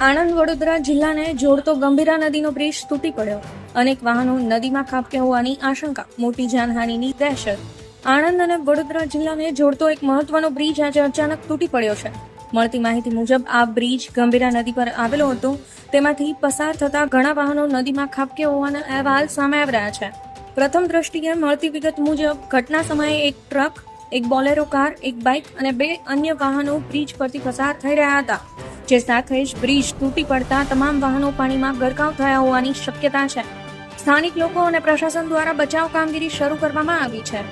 આણંદ વડોદરા જિલ્લાને જોડતો ગંભીરા નદીનો બ્રિજ તૂટી પડ્યો. અનેક વાહનો નદીમાં ખાબક્યા હોવાની આશંકા. મોટી જાનહાનિની દહેશત. આણંદ અને વડોદરા જિલ્લાને જોડતો એક મહત્વનો બ્રિજ આજે અચાનક તૂટી પડ્યો છે. મળતી માહિતી મુજબ, આ બ્રિજ ગંભીરા નદી પર આવેલો હતો. તેમાંથી પસાર થતા ઘણા વાહનો નદીમાં ખાબક્યા હોવાના અહેવાલ સામે આવી રહ્યા છે. પ્રથમ દ્રષ્ટિએ મળતી વિગત મુજબ, ઘટના સમયે એક ટ્રક, એક બોલેરો કાર, એક બાઇક અને બે અન્ય વાહનો બ્રિજ પરથી પસાર થઈ રહ્યા હતા. જે સાથે જ બ્રિજ તૂટી પડતા તમામ વાહનો પાણીમાં ગરકાવ થયા હોવાની શક્યતા છે. સ્થાનિક લોકો અને પ્રશાસન દ્વારા બચાવ કામગીરી શરૂ કરવામાં આવી છે.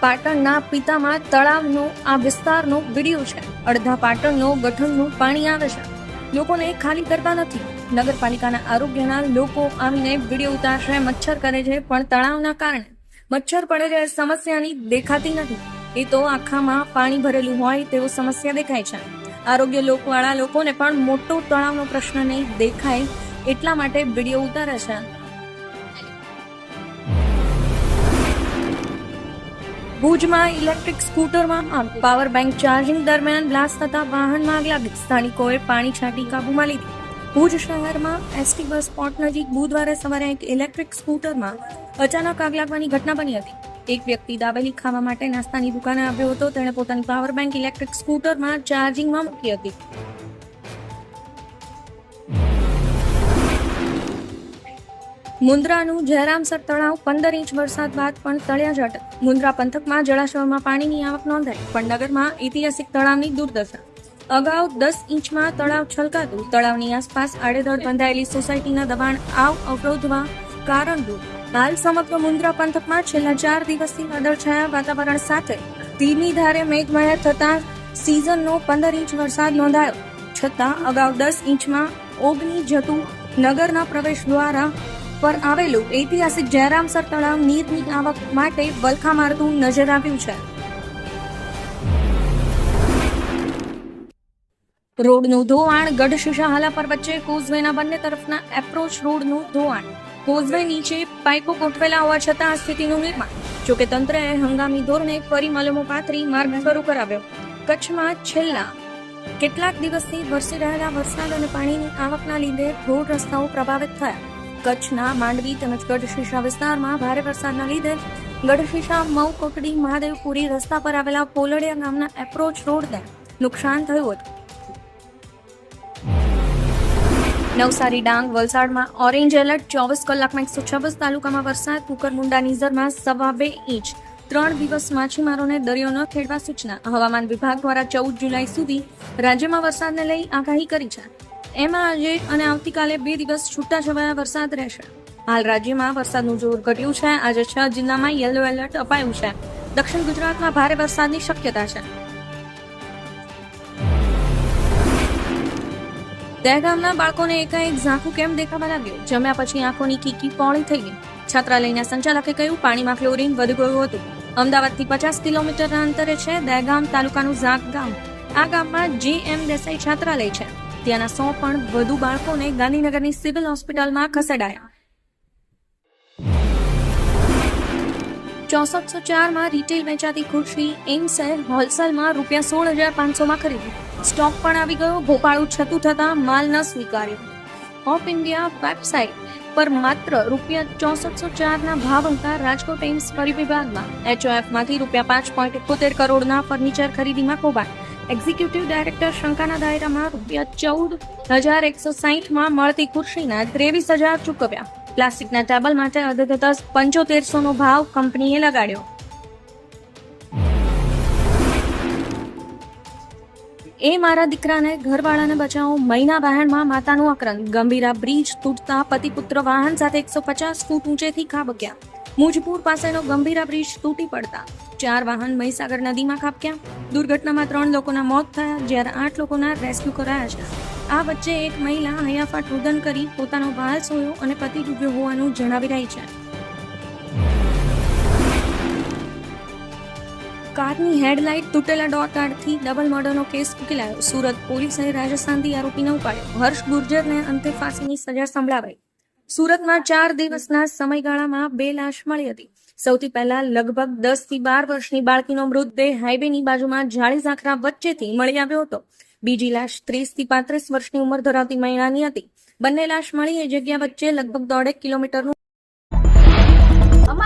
પાટણના પિતામાં તળાવનો આ વિસ્તારનો વીડિયો છે. અડધા પાટણનો ગઠનનું પાણી આવે છે. લોકોને ખાલી કરતા નથી. નગરપાલિકાના આરોગ્યના લોકો આવીને વીડિયો ઉતારશે, મચ્છર કરે છે, પણ તળાવના કારણે. મચ્છર પડે છે સમસ્યાની દેખાતી નથી. એ તો આખામાં પાણી ભરેલું હોય તેવો સમસ્યા દેખાય છે. આરોગ્ય લોકવાળા લોકોને પણ મોટો તળાવનો પ્રશ્ન નહીં દેખાય એટલા માટે વીડિયો ઉતારે છે. ભુજમાં ઇલેક્ટ્રિક સ્કૂટરમાં પાવર બેંક ચાર્જિંગ દરમિયાન બ્લાસ્ટ થતા વાહનમાં આગ લાગી સ્થાનિકોએ પાણી છાંટી કાબૂમાં લીધી. ભુજ શહેરમાં એસટી બસ સ્પોટ નજીક બુધવારે સવારે એક ઇલેક્ટ્રિક સ્કૂટરમાં અચાનક આગ લાગવાની ઘટના બની હતી. એક વ્યક્તિ દાબેલી ખાવા માટે નાસ્તાની દુકાને આવ્યો હતો. તેણે પોતાની પાવર બેંક ઇલેક્ટ્રિક સ્કૂટરમાં ચાર્જિંગમાં મૂકી હતી. મુન્દ્રાનું જયરામસર તળાવ પંદર ઇંચ વરસાદ બાદ પણ તળિયા જટ મુન્દ્રા પંથકમાં જળાશયોમાં પાણીની આવક નોંધાઈ, પણ નગરમાં ઐતિહાસિક તળાવની દુર્દશા. અગાઉ દસ ઇંચમાં તળાવ છલકાતું. તળાવની આસપાસ આડેધડ બંધાયેલી સોસાયટીના દબાણ આવ અવરોધવા કારણરૂપ હાલ સમગ્ર મુન્દ્રા પંથકમાં છેલ્લા ચાર દિવસથી વાદળછાયા વાતાવરણ સાથે ધીમી ધારે મેઘમહેર થતા સિઝનનો પંદર ઇંચ વરસાદ નોંધાયો. છતાં અગાઉ દસ ઇંચમાં ઓગની જતું નગરના પ્રવેશ દ્વારા પર આવેલું ઐતિહાસિક જયરામસર તળાવ નીરની આવક માટે વલખા મારતું નજર આવ્યું છે. રોડનું ધોવાણ ગઢ શિશાહાલા પર વચ્ચે કોઝવેના બંને તરફના એપ્રોચ રોડનું ધોવાણ કોઝવે નીચે પાઇપો ગોઠવેલા હોવા છતાં આ સ્થિતિનું નિર્માણ, જોકે તંત્રએ હંગામી ધોરણે ફરી મલમો પાથરી માર્ગ શરૂ કરાવ્યો. કચ્છમાં છેલ્લા કેટલાક દિવસથી વરસી રહેલા વરસાદ અને પાણીની આવકના લીધે રોડ રસ્તાઓ પ્રભાવિત થયા. કચ્છના માંડવી તેમજ ગઢશીશા વિસ્તારમાં ભારે વરસાદના લીધે ગઢશીશા, મઉ, કોટડી, મહાદેવપુરી રસ્તા પર આવેલા પોલડિયા ગામના એપ્રોચ રોડને નુકસાન થયું હતું. નવસારી ડાંગ વલસાડમાં ઓરેન્જ એલર્ટ, ચોવીસ કલાકમાં એકસો છવ્વીસ તાલુકામાં વરસાદ કુકરમુંડા નિઝરમાં સવા બે ઇંચ. ત્રણ દિવસ માછીમારોને દરિયો ન ખેડવા સૂચના. હવામાન વિભાગ દ્વારા ચૌદ જુલાઈ સુધી રાજ્યમાં વરસાદને લઈ આગાહી કરી છે. એમાં આજે અને આવતીકાલે બે દિવસ છૂટાછવાયા વરસાદ રહેશે. હાલ રાજ્યમાં વરસાદનું જોર ઘટ્યું છે. આજે છ જિલ્લામાં યલો એલર્ટ અપાયું છે. દક્ષિણ ગુજરાતમાં ભારે વરસાદની શક્યતા છે. દહેગામના બાળકોને એકાએક ઝાંખું કેમ દેખાવા લાગ્યું? જમ્યા પછી આંખોની કીકી પોળી થઈ ગઈ. છાત્રાલયના સંચાલકે કહ્યું, પાણીમાં ક્લોરીન વધી ગયું હતું. અમદાવાદથી પચાસ કિલોમીટરના અંતરે છે દહેગામ તાલુકાનું ઝાંક ગામ. આ ગામમાં જે એમ દેસાઈ છાત્રાલય છે. ત્યાંના સો પણ વધુ બાળકોને ગાંધીનગરની સિવિલ હોસ્પિટલમાં ખસેડાયા. ચોસઠસો ચારમાં રિટેલ વેચાતી ખુરશી એમ્સે હોલસેલમાં રૂપિયા સોળ હજાર પાંચસોમાં ખરીદી. સ્ટોક પણ આવી ગયો. ભોપાળું છતું થતાં માલ ન સ્વીકાર્યો. ઓફ ઇન્ડિયા વેબસાઇટ પર માત્ર રૂપિયા ચોસઠસો ચારના ભાવ હતા રાજકોટ એમ્સ પરિવિભાગમાં એચઓએફમાંથી રૂપિયા પાંચ પોઈન્ટ એકોતેર કરોડના ફર્નિચર ખરીદીમાં કૌભાંડ એક્ઝિક્યુટિવ ડાયરેક્ટર શંકાના દાયરામાં રૂપિયા ચૌદ હજાર એકસો સાહીઠમાં મળતી ખુરશીના ત્રેવીસ હજાર ચૂકવ્યા. પ્લાસ્ટિકના ટેબલ માટે અધતસ પંચોતેરસોનો ભાવ કંપનીએ લગાડ્યો. એ મારા દીકરાને, ઘરવાળાને બચાવો. મહિના બહેનમાં માતાનું આક્રંદ ગંભીરા બ્રિજ તૂટતા પતિ પુત્ર વાહન સાથે એકસો પચાસ ફૂટ ઊંચેથી ખાબક્યા. મુજપુર પાસેનો ગંભીરા બ્રિજ તૂટી પડતા. ચાર વાહન મહીસાગર નદીમાં ખાબક્યા. દુર્ઘટનામાં ત્રણ લોકોના મોત થયા, જ્યારે આઠ લોકોના રેસ્ક્યુ કરાયા છે. આ વચ્ચે એક મહિલા હૈયાફાટ રુદન કરી પોતાનો વાલ સોયો અને પતિ ડૂબ્યો હોવાનું જણાવી રહી છે. કારની હેડલાઇટ તૂટેલા ડોટ આડથી ડબલ મર્ડરનો કેસ ઉકેલાયો. સુરત પોલીસે રાજસ્થાનથી આરોપીને ઉપાડ્યો. હર્ષ ગુર્જરને અંતે ફાંસીની સજા સંભળાવાઈ. સુરતમાં ચાર દિવસના સમયગાળામાં બે લાશ મળી હતી. સૌથી પહેલા લગભગ દસથી બાર વર્ષની બાળકીનો મૃતદેહ હાઈવેની બાજુમાં જાળી ઝાંખરા વચ્ચેથી મળી આવ્યો હતો. બીજી લાશ ત્રીસથી પાંત્રીસ વર્ષની ઉંમર ધરાવતી મહિલાની હતી. બંને લાશ મળી એ જગ્યા વચ્ચે લગભગ દોઢેક કિલોમીટરનું